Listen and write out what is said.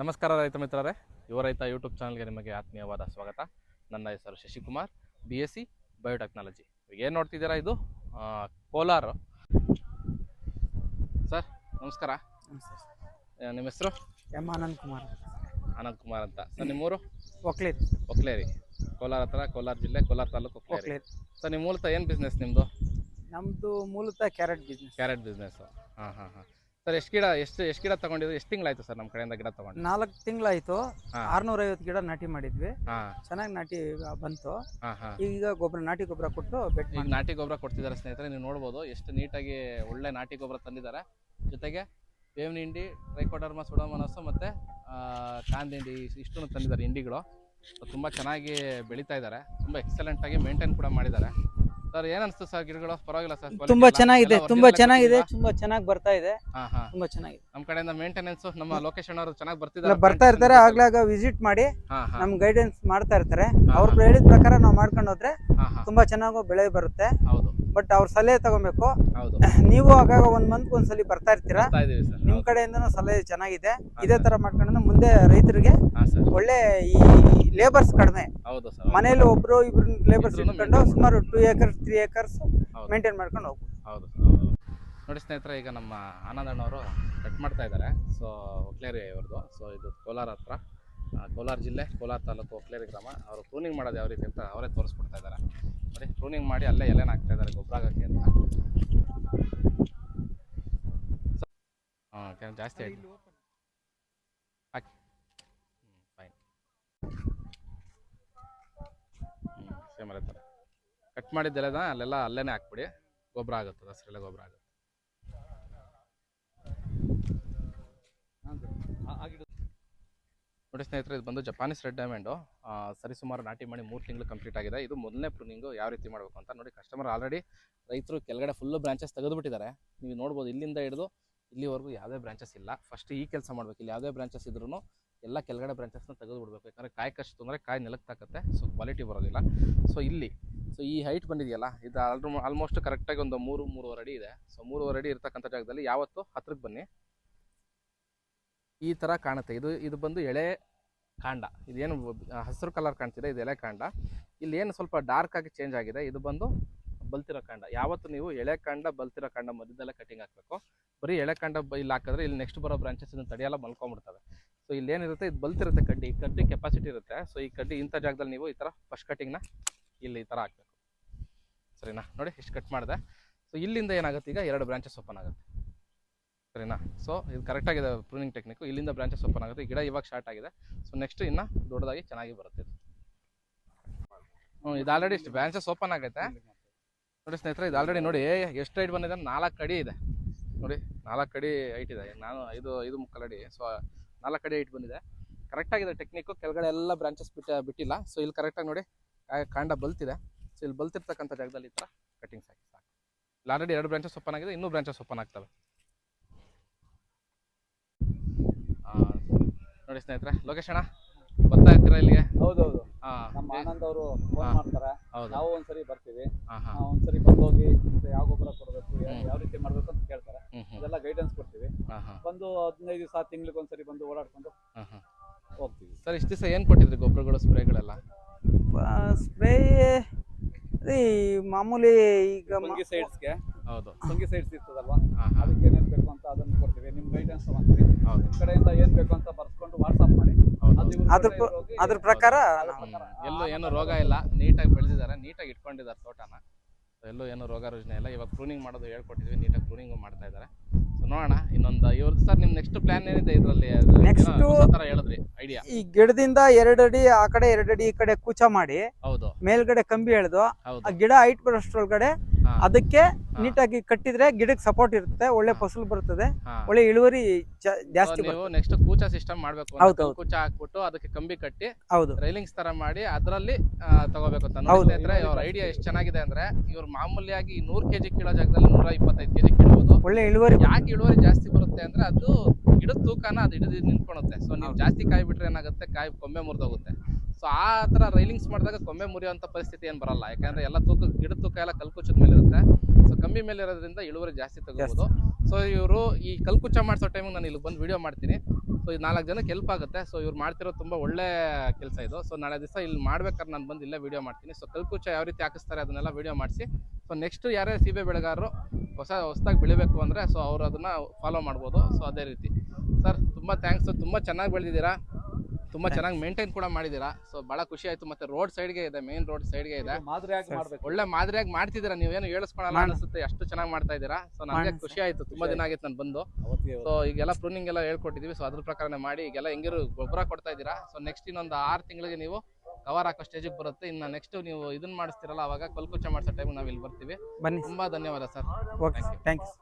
ನಮಸ್ಕಾರ ರೈತ ಮಿತ್ರರೇ. ಯುವ ರೈತ ಯೂಟ್ಯೂಬ್ ಚಾನಲ್ಗೆ ನಿಮಗೆ ಆತ್ಮೀಯವಾದ ಸ್ವಾಗತ. ನನ್ನ ಹೆಸರು Shashikumar B S C biotechnology ಏನು ನೋಡ್ತಿದ್ದೀರಾ ಇದು? ಕೋಲಾರ. ಸರ್ ನಮಸ್ಕಾರ. ನಿಮ್ಮ ಹೆಸರು? ಎಂ ಆನಂದ್ ಕುಮಾರ್ ಆನಂದ್ ಕುಮಾರ್ ಅಂತ. ಸರ್ ನಿಮ್ಮೂರು? ಒಕ್ಲೇರಿ. ಒಕ್ಲೇರಿ. ಕೋಲಾರ ಹತ್ರ ಕೋಲಾರ ಜಿಲ್ಲೆ ಕೋಲಾರ ತಾಲೂಕು ಒಕ್ಲೇರಿ. ಒಕ್ಲೇತ್ ಸರ್ ನಿಮ್ಮ ಮೂಲತಃ ಏನು ಬಿಸ್ನೆಸ್ ನಿಮ್ಮದು ನಮ್ಮದು ಮೂಲತಃ ಕ್ಯಾರೆಟ್ ಬಿಸ್ನೆಸ್ ಕ್ಯಾರೆಟ್ ಬಿಸ್ನೆಸ್ಸು ಹಾಂ ಹಾಂ ಹಾಂ. ಸರ್ ಎಷ್ಟು ಗಿಡ ಎಷ್ಟು ಎಷ್ಟು ಗಿಡ ತಗೊಂಡಿದ್ರು? ಎಷ್ಟು ತಿಂಗಳಾಯ್ತು ಸರ್ ನಮ್ಮ ಕಡೆಯಿಂದ ಗಿಡ ತಗೊಂಡು ನಾಲ್ಕು ತಿಂಗಳಾಯ್ತು. ಆರ್ನೂರೈವತ್ತು ಗಿಡ ನಾಟಿ ಮಾಡಿದ್ವಿ. ಹಾಂ. ಚೆನ್ನಾಗಿ ನಾಟಿ ಬಂತು. ಹಾಂ ಹಾಂ. ಈಗ ಗೊಬ್ಬರ ನಾಟಿ ಗೊಬ್ಬರ ಕೊಟ್ಟು ಬೆಟ್ ಈಗ ನಾಟಿ ಗೊಬ್ಬರ ಕೊಡ್ತಿದ್ದಾರೆ ಸ್ನೇಹಿತರೆ ನೀವು ನೋಡ್ಬೋದು. ಎಷ್ಟು ನೀಟಾಗಿ ಒಳ್ಳೆ ನಾಟಿ ಗೊಬ್ಬರ ತಂದಿದ್ದಾರೆ. ಜೊತೆಗೆ ಬೇವಿನ ಹಿಂಡಿ ಟ್ರೈಕೋಡರ್ಮ ಸುಡೋಮನಸ್ಸು ಮತ್ತು ಕಾಂದಿಂಡಿ ಇಷ್ಟನ್ನು ತಂದಿದ್ದಾರೆ ಹಿಂಡಿಗಳು. ತುಂಬ ಚೆನ್ನಾಗಿ ಬೆಳೀತಾ ಇದ್ದಾರೆ. ತುಂಬ ಎಕ್ಸಲೆಂಟಾಗಿ ಮೇಂಟೈನ್ ಕೂಡ ಮಾಡಿದ್ದಾರೆ. ಸರ್ ಏನ್ ಅನಿಸ್ತು ಸರ್ ಗಿಡಗಳು? ಪರವಾಗಿಲ್ಲ ಸರ್ ತುಂಬಾ ಚೆನ್ನಾಗಿದೆ ತುಂಬಾ ಚೆನ್ನಾಗಿದೆ ತುಂಬಾ ಚೆನ್ನಾಗಿ ಬರ್ತಾ ಇದೆ ಹಾಂ ಹಾಂ. ತುಂಬಾ ಚೆನ್ನಾಗಿದೆ. ನಮ್ಮ ಕಡೆಯಿಂದ ಮೇಂಟೆನೆನ್ಸ್ ನಮ್ಮ ಲೊಕೇಶನ್ ಅವರು ಚೆನ್ನಾಗಿ ಬರ್ತಿದ್ದಾರೆ ಬರ್ತಾ ಇರ್ತಾರೆ ಆಗ್ಲಾಗ ವಿಸಿಟ್ ಮಾಡಿ ಹಾಂ ಹಾಂ. ನಮ್ ಗೈಡೆನ್ಸ್ ಮಾಡ್ತಾ ಇರ್ತಾರೆ. ಅವ್ರ ಅವ್ರು ಹೇಳಿದ ಪ್ರಕಾರ ನಾವು ಮಾಡ್ಕೊಂಡು ಹೋದ್ರೆ ಹಾಂ ಹಾಂ. ತುಂಬಾ ಚೆನ್ನಾಗಿ ಬೆಳೆ ಬರುತ್ತೆ. ಹೌದು. ಬಟ್ ಅವ್ರ ಸಲಹೆ ತಗೋಬೇಕು. ಹೌದು. ನೀವು ಆಗಾಗ ಒಂದ್ ಮಂತ್ ಒಂದ್ಸಲಿ ಬರ್ತಾ ಇರ್ತೀರಾ? ಬರ್ತಾ ಇದೀವಿ ಸರ್ ನಿಮ್ ಕಡೆಯಿಂದ ಸಲಹೆ ಚೆನ್ನಾಗಿದೆ. ಇದೇ ತರ ಮಾಡ್ಕೊಂಡು ಮುಂದೆ ರೈತರಿಗೆ ಹಾಂ ಸರ್. ಒಳ್ಳೆ ಈ ಲೇಬರ್ಸ್ ಕಡಿಮೆ. ಹೌದು ಸರ್ ಮನೇಲಿ ಒಬ್ರು ಇಬ್ರು ಲೇಬರ್ಸ್ ಇಬ್ರನ್ನ ಇಟ್ಕೊಂಡು maintain ಸುಮಾರು ಟೂ ಏಕರ್ಸ್ ತ್ರೀ ಏಕರ್ಸ್ ಹೌದು. ಮೇಂಟೈನ್ ಮಾಡ್ಕೊಂಡು ಹೋಗ್ಬೋದು. ಹೌದು ಸರ್ ಹೌದು. ನೋಡಿ ಸ್ನೇಹಿತರೆ ಈಗ ನಮ್ಮ ಆನಂದಣ್ಣವರು ಕಟ್ ಮಾಡ್ತಾ ಇದ್ದಾರೆ ಸೊ ಒಕ್ಲೇರಿ ಇವ್ರದ್ದು ಸೊ ಇದು ಕೋಲಾರ ಹತ್ರ. ಆ, ಕೋಲಾರ ಜಿಲ್ಲೆ ಕೋಲಾರ ತಾಲೂಕು ಒಕ್ಲೇರಿ ಗ್ರಾಮ. ಅವರು ಪ್ರೂನಿಂಗ್ ಮಾಡೋದು ಯಾವ ರೀತಿ ಅಂತ ಅವರೇ ತೋರಿಸ್ಕೊಡ್ತಾ ಇದ್ದಾರೆ ನೋಡಿ ಪ್ರೂನಿಂಗ್ ಮಾಡಿ ಅಲ್ಲೇ ಎಲೆನ ಹಾಕ್ತಾ ಇದ್ದಾರೆ ಗೊಬ್ಬರ ಹಾಕಕ್ಕೆ ಅಂತ. ಹಾಂ ಜಾಸ್ತಿ ಆಯ್ತು. ಹಾಕಿ. ಫೈನ್ ಹ್ಞೂ ಸೇಮ್ ಥರ ಕಟ್ ಮಾಡಿದ್ದೆಲ್ಲ ಅಲ್ಲೆಲ್ಲ ಅಲ್ಲೇ ಹಾಕ್ಬಿಡಿ. ಗೊಬ್ಬರ ಆಗುತ್ತೆ, ಹಸಿರೆಲ್ಲ ಗೊಬ್ಬರ ಆಗುತ್ತೆ. ನೋಡಿ ಸ್ನೇಹಿತರೆ, ಇದು ಬಂದು ಜಪಾನೀಸ್ ರೆಡ್ ಡೈಮಂಡು ಸರಿಸುಮಾರು ನಾಟಿ ಮಾಡಿ ಮೂರು ತಿಂಗಳು ಕಂಪ್ಲೀಟ್ ಆಗಿದೆ. ಇದು ಮೊದಲನೇ ಪ್ರೂನಿಂಗು ಯಾವ ರೀತಿ ಮಾಡಬೇಕು ಅಂತ ನೋಡಿ ಕಸ್ಟಮರ್ ಆಲ್ರೆಡಿ ರೈತರು ಕೆಳಗಡೆ ಫುಲ್ಲು ಬ್ರಾಂಚಸ್ ತೆಗೆದುಬಿಟ್ಟಿದ್ದಾರೆ. ನೀವು ನೋಡ್ಬೋದು ಇಲ್ಲಿಂದ ಹಿಡಿದು ಇಲ್ಲಿವರೆಗೂ ಯಾವುದೇ ಬ್ರಾಂಚಸ್ ಇಲ್ಲ. ಫಸ್ಟ್ ಈ ಕೆಲಸ ಮಾಡಬೇಕು. ಇಲ್ಲಿ ಯಾವುದೇ ಬ್ರಾಂಚಸ್ ಇದ್ರೂ ಎಲ್ಲ ಕೆಳಗಡೆ ಬ್ರಾಂಚಸ್ನ ತೆಗೆದು ಬಿಡಬೇಕು ಯಾಕಂದರೆ ಕಾಯಿ ಕಷ್ಟ ತೊಂದರೆ ಕಾಯಿ ನೆಲಕ್ಕೆ ತಾಕತ್ತೆ ಸೊ ಕ್ವಾಲಿಟಿ ಬರೋದಿಲ್ಲ. ಸೊ ಇಲ್ಲಿ ಸೊ ಈ ಹೈಟ್ ಬಂದಿದೆಯಲ್ಲ, ಇದು ಆಲ್ರೂ ಆಲ್ಮೋಸ್ಟ್ ಕರೆಕ್ಟಾಗಿ ಒಂದು ಮೂರು, ಮೂರುವರೆ ಅಡಿ ಇದೆ. ಸೊ ಮೂರುವರೆ ಅಡಿ ಇರ್ತಕ್ಕಂಥ ಜಾಗದಲ್ಲಿ ಯಾವತ್ತು ಹತ್ರಕ್ಕೆ ಬನ್ನಿ. ಈ ಥರ ಕಾಣುತ್ತೆ. ಇದು ಇದು ಬಂದು ಎಳೆ ಕಾಂಡ. ಇದೇನು ಹಸಿರು ಕಲರ್ ಕಾಣ್ತಿದೆ, ಇದು ಎಳೆ ಕಾಂಡ. ಇಲ್ಲಿ ಏನು ಸ್ವಲ್ಪ ಡಾರ್ಕ್ ಆಗಿ ಚೇಂಜ್ ಆಗಿದೆ, ಇದು ಬಂದು ಬಲ್ತಿರೋ ಕಾಂಡ. ಯಾವತ್ತು ನೀವು ಎಳೆ ಕಾಂಡ, ಬಲ್ತಿರೋ ಕಾಂಡ ಮಧ್ಯದಲ್ಲೇ ಕಟಿಂಗ್ ಹಾಕಬೇಕು. ಬರೀ ಎಳೆ ಕಾಂಡ ಇಲ್ಲಿ ಹಾಕಿದ್ರೆ ಇಲ್ಲಿ ನೆಕ್ಸ್ಟ್ ಬರೋ ಬ್ರಾಂಚಸ್ ಇದನ್ನು ತಡೆಯಲ್ಲ, ಮಲ್ಕೊಂಡ್ಬಿಡ್ತವೆ. ಸೊ ಇಲ್ಲಿ ಏನಿರುತ್ತೆ, ಇದು ಬಲ್ತಿರುತ್ತೆ ಕಡ್ಡಿ. ಈ ಕಡ್ಡಿ ಕೆಪಾಸಿಟಿ ಇರುತ್ತೆ. ಸೊ ಈ ಕಡ್ಡಿ ಇಂಥ ಜಾಗದಲ್ಲಿ ನೀವು ಈ ಥರ ಫಸ್ಟ್ ಕಟಿಂಗ್ನ ಇಲ್ಲಿ ಈ ಥರ ಹಾಕಬೇಕು. ಸರಿನಾ? ನೋಡಿ ಎಷ್ಟು ಕಟ್ ಮಾಡಿದೆ. ಸೊ ಇಲ್ಲಿಂದ ಏನಾಗುತ್ತೆ? ಈಗ ಎರಡು ಬ್ರಾಂಚಸ್ ಓಪನ್ ಆಗುತ್ತೆ. ಸರಿನಾ? ಸೊ ಇದು ಕರೆಕ್ಟಾಗಿದೆ ಪ್ರೂನಿಂಗ್ ಟೆಕ್ನಿಕ್ ಇಲ್ಲಿಂದ ಬ್ರಾಂಚಸ್ ಓಪನ್ ಆಗುತ್ತೆ. ಗಿಡ ಇವಾಗ ಸ್ಟಾರ್ಟ್ ಆಗಿದೆ. ಸೊ ನೆಕ್ಸ್ಟ್ ಇನ್ನು ದೊಡ್ಡದಾಗಿ ಚೆನ್ನಾಗಿ ಬರುತ್ತೆ ಹ್ಞೂ ಇದು ಆಲ್ರೆಡಿ ಇಷ್ಟು ಬ್ರಾಂಚಸ್ ಓಪನ್ ಆಗೈತೆ. ನೋಡಿ ಸ್ನೇಹಿತರೆ, ಇದು ಆಲ್ರೆಡಿ ನೋಡಿ ಎಷ್ಟು ಹೈಟ್ ಬಂದಿದೆ ನಾಲ್ಕು ಅಡಿ ಇದೆ. ನೋಡಿ, ನಾಲ್ಕು ಅಡಿ ಹೈಟ್ ಇದೆ. ನಾನು ಇದು ಇದು ಮುಕ್ಕಾಲು ಅಡಿ ಸೊ ನಾಲ್ಕು ಅಡಿ ಹೈಟ್ ಬಂದಿದೆ. ಕರೆಕ್ಟಾಗಿದೆ ಟೆಕ್ನಿಕ್ಕು ಕೆಳಗಡೆ ಎಲ್ಲ ಬ್ರಾಂಚಸ್ ಬಿಟ್ಟ, ಬಿಟ್ಟಿಲ್ಲ. ಸೊ ಇಲ್ಲಿ ಕರೆಕ್ಟಾಗಿ ನೋಡಿ ಕಾಂಡ ಬಲ್ತಿದೆ. ಸೊ ಇಲ್ಲಿ ಬಲ್ತಿರ್ತಕ್ಕಂಥ ಜಾಗದಲ್ಲಿ ಈ ಥರ ಕಟಿಂಗ್ಸ್ ಹಾಕಿ ಸಾಕು. ಇಲ್ಲಿ ಆಲ್ರೆಡಿ ಎರಡು ಬ್ರಾಂಚಸ್ ಓಪನ್ ಆಗಿದೆ. ಇನ್ನೂ ಬ್ರಾಂಚಸ್ ಓಪನ್ ಆಗ್ತವೆ. ನೋಡಿ ಸ್ನೇಹಿತರೆ ಲೊಕೇಶನ್ ಬರ್ತಾ ಇರ್ತೀರಾ ಇಲ್ಲಿಗೆ? ಹೌದೌದು. ನಮ್ಮ ಆನಂದ್ ಅವರು ಫೋನ್ ಮಾಡ್ತಾರೆ. ಹೌದು. ನಾವು ಒಂದ್ಸರಿ ಬರ್ತೀವಿ. ಒಂದ್ಸರಿ ಬಂದು ಹೋಗಿ ಮತ್ತೆ ಯಾವ ಗೊಬ್ಬರ ಕೊಡಬೇಕು ಯಾವ ರೀತಿ ಮಾಡ್ಬೇಕು ಅಂತ ಕೇಳ್ತಾರೆ. ಅದೆಲ್ಲ ಗೈಡೆನ್ಸ್ ಕೊಡ್ತೀವಿ. ಬಂದು ಹದಿನೈದು ದಿವಸ ತಿಂಗಳಿಗೆ ಒಂದ್ಸರಿ ಬಂದು ಓಡಾಡ್ಕೊಂಡು ಹೋಗ್ತೀವಿ. ಸರ್ ಇಷ್ಟು ದಿವಸ ಏನು ಕೊಟ್ಟಿದ್ರಿ ಗೊಬ್ಬರಗಳು ಸ್ಪ್ರೇಗಳೆಲ್ಲ? ಸ್ಪ್ರೇ ಅದೇ ಈ ಮಾಮೂಲಿ ಈಗ ಸೈಡ್ಸ್ಗೆ. ಹೌದು. ಫಂಗಿ ಸೈಡ್ಸ್ ಇರ್ತದಲ್ವಾ? ಅದಕ್ಕೆ ಏನೇನು ಬೇಕು ಅಂತ ಅದನ್ನು ಕೊಡ್ತೀವಿ. ನಿಮ್ಮ ಗೈಡೆನ್ಸ್ ತಗೊಂತೀವಿ. ಹೌದು. ನಿಮ್ಮ ಕಡೆಯಿಂದ ಏನು ಬೇಕು ಅಂತ ಬರ್ಸ್ಕೊಂಡು ವಾಟ್ಸಪ್ ಮಾಡಿ ಹೌದು ಅದು ಇವ್ರ ಅದ್ರ ಅದ್ರ ಪ್ರಕಾರ ನಾವು ಎಲ್ಲೂ ಏನು ರೋಗ ಇಲ್ಲ. ನೀಟಾಗಿ ಬೆಳೆದಿದ್ದಾರೆ. ನೀಟಾಗಿ ಇಟ್ಕೊಂಡಿದ್ದಾರೆ ತೋಟನ. So ಎಲ್ಲೂ ಏನು ರೋಗ ರುಜಿನ ಇಲ್ಲ. ಇವಾಗ ಪ್ರೂನಿಂಗ್ ಮಾಡೋದು ಹೇಳ್ಕೊಟ್ಟಿದ್ವಿ. ನೀಟಾಗಿ ಪ್ರೂನಿಂಗ್ ಮಾಡ್ತಾ ಇದ್ದಾರೆ. ಸೊ ನೋಡೋಣ. ಇನ್ನೊಂದು ಇವ್ರದ್ದು ಸರ್ ನಿಮ್ಮ ನೆಕ್ಸ್ಟ್ ಪ್ಲಾನ್ ಏನಿದೆ ಇದರಲ್ಲಿ? ನೆಕ್ಸ್ಟ್ ಹೇಳಿದ್ರಿ ಐಡಿಯಾ ಈ ಗಿಡದಿಂದ ಎರಡು ಅಡಿ ಆ ಕಡೆ ಎರಡು ಅಡಿ ಈ ಕಡೆ ಕೂಚ ಮಾಡಿ ಹೌದು. ಮೇಲ್ಗಡೆ ಕಂಬಿ ಎಳೆದು ಆ ಗಿಡ ಹೈಟ್ ಬರೋಷ್ಟ್ರೊಳಗಡೆ ಅದಕ್ಕೆ ನೀಟಾಗಿ ಕಟ್ಟಿದ್ರೆ ಗಿಡಕ್ಕೆ ಸಪೋರ್ಟ್ ಇರುತ್ತೆ ಒಳ್ಳೆ. ಫಸಲು ಬರ್ತದೆ ಒಳ್ಳೆ ಇಳುವರಿ ಜಾಸ್ತಿ ನೆಕ್ಸ್ಟ್ ಕೂಚ ಸಿಸ್ಟಮ್ ಮಾಡಬೇಕು. ಕೂಚ ಹಾಕ್ಬಿಟ್ಟು ಅದಕ್ಕೆ ಕಂಬಿ ಕಟ್ಟಿ ಹೌದು. ರೈಲಿಂಗ್ಸ್ ತರ ಮಾಡಿ ಅದರಲ್ಲಿ ತಗೋಬೇಕು ಅಂತ. ಅವ್ರ ಐಡಿಯಾ ಎಷ್ಟು ಚೆನ್ನಾಗಿದೆ ಅಂದ್ರೆ ಇವ್ರು ಮಾಮೂಲಿಯಾಗಿ ನೂರ್ ಕೆಜಿ ಕೀಳೋ ಜಾಗದಲ್ಲಿ ನೂರ ಇಪ್ಪತ್ತೈದು ಕೆಜಿ ಕೀಳಬಹುದು ಒಳ್ಳೆ ಇಳುವರಿ. ಯಾಕೆ ಇಳುವರಿ ಜಾಸ್ತಿ ಬರುತ್ತೆ ಅಂದ್ರೆ ಅದು ಗಿಡದ ತೂಕನ ಅದು ಹಿಡಿದು ನಿಂತ್ಕೊಳುತ್ತೆ. ಸೊ ನೀವು ಜಾಸ್ತಿ ಕಾಯಿ ಬಿಟ್ರೆ ಏನಾಗುತ್ತೆ? ಕಾಯಿ ಕೊಂಬೆ ಮುರಿದೋಗುತ್ತೆ. ಸೊ ಆ ಥರ ರೈಲಿಂಗ್ಸ್ ಮಾಡಿದಾಗ ಕೊಂಬೆ ಮುರಿಯುವಂತ ಪರಿಸ್ಥಿತಿ ಏನು ಬರಲ್ಲ. ಯಾಕಂದ್ರೆ ಎಲ್ಲ ತೂಕ ಗಿಡ ತೂಕ ಎಲ್ಲ ಕಲ್ಕುಚದ ಮೇಲೆ ಇರುತ್ತೆ ಸೊ ಕಮ್ಮಿ ಮೇಲೆ ಇರೋದ್ರಿಂದ ಇಳುವರಿ ಜಾಸ್ತಿ ತಗೋಬಹುದು ಸೊ ಇವರು ಈ ಕಲ್ಕುಚ ಮಾಡಿಸೋ ಟೈಮಿಗೆ ನಾನು ಇಲ್ಲಿ ಬಂದು ವಿಡಿಯೋ ಮಾಡ್ತೀನಿ. ಸೊ ಇದು ನಾಲ್ಕು ಜನಕ್ಕೆ ಹೆಲ್ಪ್ ಆಗುತ್ತೆ. ಸೊ ಇವ್ರು ಮಾಡ್ತಿರೋ ತುಂಬ ಒಳ್ಳೆ ಕೆಲಸ ಇದು. ಸೊ ನಾಳೆ ದಿವಸ ಇಲ್ಲಿ ಮಾಡ್ಬೇಕಾದ್ರೆ ನಾನು ಬಂದು ಇಲ್ಲೇ ವಿಡಿಯೋ ಮಾಡ್ತೀನಿ. ಸೊ ಕಲ್ಕುಚ ಯಾವ ರೀತಿ ಹಾಕಿಸ್ತಾರೆ ಅದನ್ನೆಲ್ಲ ವಿಡಿಯೋ ಮಾಡಿಸಿ. ಸೊ ನೆಕ್ಸ್ಟ್ ಯಾರೇ ಸೀಬೆ ಬೆಳೆಗಾರರು ಹೊಸ ಹೊಸದಾಗಿ ಬೆಳಿಬೇಕು ಅಂದರೆ ಸೊ ಅವರು ಅದನ್ನು ಫಾಲೋ ಮಾಡ್ಬೋದು. ಸೊ ಅದೇ ರೀತಿ. ಸರ್ ತುಂಬ ಥ್ಯಾಂಕ್ಸ್ ತುಂಬ ಚೆನ್ನಾಗಿ ಬೆಳೆದಿದ್ದೀರಾ? ತುಂಬ ಚೆನ್ನಾಗಿ ಮೇಂಟೈನ್ ಕೂಡ ಮಾಡಿದೀರಾ ಸೊ ಬಹಳ ಖುಷಿ ಆಯ್ತು. ಮತ್ತೆ ರೋಡ್ ಸೈಡ್ಗೆ ಇದೆ ಮೇನ್ ರೋಡ್ ಸೈಡ್ಗೆ ಇದೆ. ಮಾದರಿಯಾಗಿ ಸರಿ. ಮಾಡ್ಬೇಕು. ಒಳ್ಳೆ ಮಾದರಿಯಾಗಿ ಮಾಡ್ತಿದ್ದೀರಾ. ನೀವೇನು ಏನು ಹೇಳಿಸ್ಕೊಳ್ಳಲ್ಲ ಅನಿಸುತ್ತೆ. ಅಷ್ಟು ಚೆನ್ನಾಗಿ ಮಾಡ್ತಾ ಇದ್ದೀರಾ. ಸೊ ನನಗೆ ಖುಷಿ ಆಯ್ತು. ತುಂಬಾ ದಿನ ಆಗಿತ್ತು ನಾನು ಬಂದು. ಸೊ ಈಗೆಲ್ಲ ಪ್ರೂನಿಂಗ್ ಎಲ್ಲ ಹೇಳ್ಕೊಟ್ಟಿದೀವಿ ಸೊ ಅದ್ರ ಪ್ರಕಾರನೇ ಮಾಡಿ. ಈಗೆಲ್ಲ ಹೆಂಗಿರು ಗೊಬ್ಬರ ಕೊಡ್ತಾ ಇದ್ದೀರಾ. ಸೊ ನೆಕ್ಸ್ಟ್ ಇನ್ನೊಂದು ಆರು ತಿಂಗಳಿಗೆ ನೀವು ಕವರ್ ಹಾಕೋ ಸ್ಟೇಜಿಗೆ ಬರುತ್ತೆ. ಇನ್ನು ನೆಕ್ಸ್ಟ್ ನೀವು ಇದನ್ನ ಮಾಡಿಸ್ತೀರಲ್ಲ ಅವಾಗ ಕಲ್ಕುಚ್ಚ ಮಾಡಿಸೋ ಟೈಮ್ ನಾವು ಇಲ್ಲಿ ಬರ್ತೀವಿ. ಬನ್ನಿ. ತುಂಬಾ ಧನ್ಯವಾದ sir okay thank you thanks